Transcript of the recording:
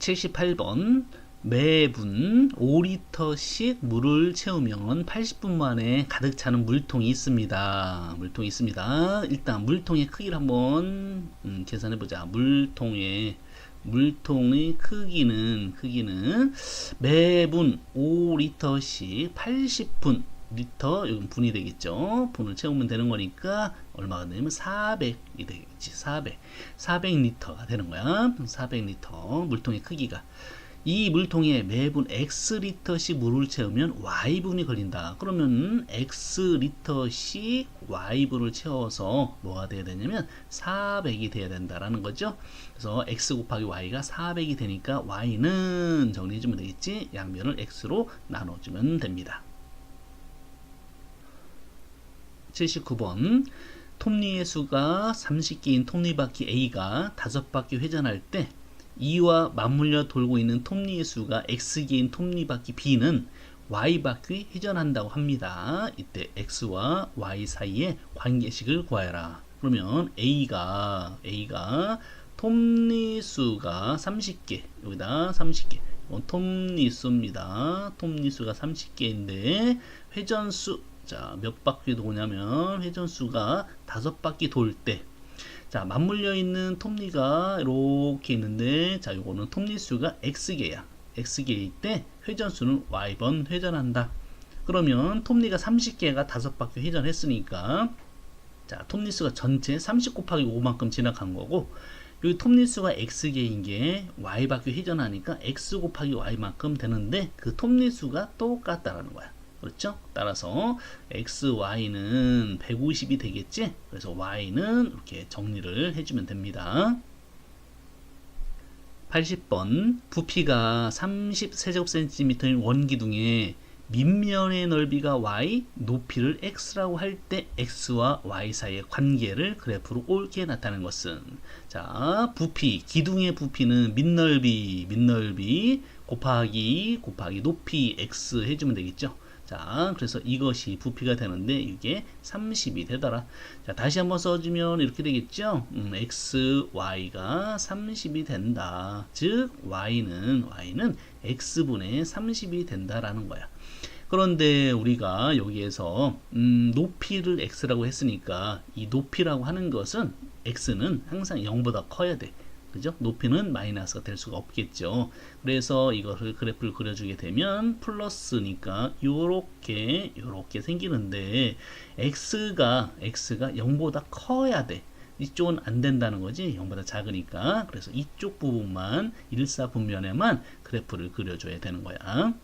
78번 매분 5리터씩 물을 채우면 80분 만에 가득 차는 물통이 있습니다. 물통이 있습니다. 일단 물통의 크기를 한번 음, 계산해 보자. 물통의 물통의 크기는 크기는 매분 5리터씩 80분 리터 이건 분이 되겠죠. 분을 채우면 되는 거니까 얼마가 되냐면 400이 되겠지. 400. 400리터가 되는 거야. 400리터 물통의 크기가 이 물통에 매분 x 리터씩 물을 채우면 y분이 걸린다. 그러면 x 리터씩 y분을 채워서 뭐가 돼야 되냐면 400이 돼야 된다라는 거죠. 그래서 x 곱하기 y가 400이 되니까 y는 정리해주면 되겠지. 양면을 x로 나눠주면 됩니다. 79번 톱니의 수가 30개인 톱니바퀴 A가 5바퀴 회전할 때 2와 맞물려 돌고 있는 톱니의 수가 X개인 톱니바퀴 B는 Y바퀴 회전한다고 합니다. 이때 X와 Y 사이의 관계식을 구하여라. 그러면 A가 A가 톱니 수가 30개 여기다 30개 이건 톱니 수입니다. 톱니 수가 30개인데 회전수 자, 몇 바퀴 도냐면 회전수가 다섯 바퀴 돌 때, 자, 맞물려 있는 톱니가 이렇게 있는데, 자, 요거는 톱니 수가 x개야. x개일 때 회전수는 y번 회전한다. 그러면 톱니가 30개가 다섯 바퀴 회전했으니까, 자, 톱니 수가 전체 30 곱하기 5만큼 지나간 거고, 여기 톱니 수가 x개인 게 y 바퀴 회전하니까 x 곱하기 y만큼 되는데, 그 톱니 수가 똑같다라는 거야. 그렇죠? 따라서 x, y는 150이 되겠지? 그래서 y는 이렇게 정리를 해주면 됩니다. 80번 부피가 30세제곱센티미터인 원기둥에 밑면의 넓이가 y, 높이를 x라고 할 때 x와 y 사이의 관계를 그래프로 옳게 나타내는 것은 자 부피, 기둥의 부피는 밑넓이, 밑넓이 곱하기 곱하기 높이 x 해주면 되겠죠. 자, 그래서 이것이 부피가 되는데 이게 30이 되더라. 자, 다시 한번 써주면 이렇게 되겠죠. 음, x, y가 30이 된다. 즉, y는 y는 x분의 30이 된다라는 거야. 그런데 우리가 여기에서 음, 높이를 x라고 했으니까 이 높이라고 하는 것은 x는 항상 0보다 커야 돼. 그죠? 높이는 마이너스가 될 수가 없겠죠. 그래서 이것을 그래프를 그려주게 되면 플러스니까 요렇게 요렇게 생기는데 x가 x가 0보다 커야 돼. 이쪽은 안 된다는 거지 0보다 작으니까 그래서 이쪽 부분만 일사분면에만 그래프를 그려줘야 되는 거야.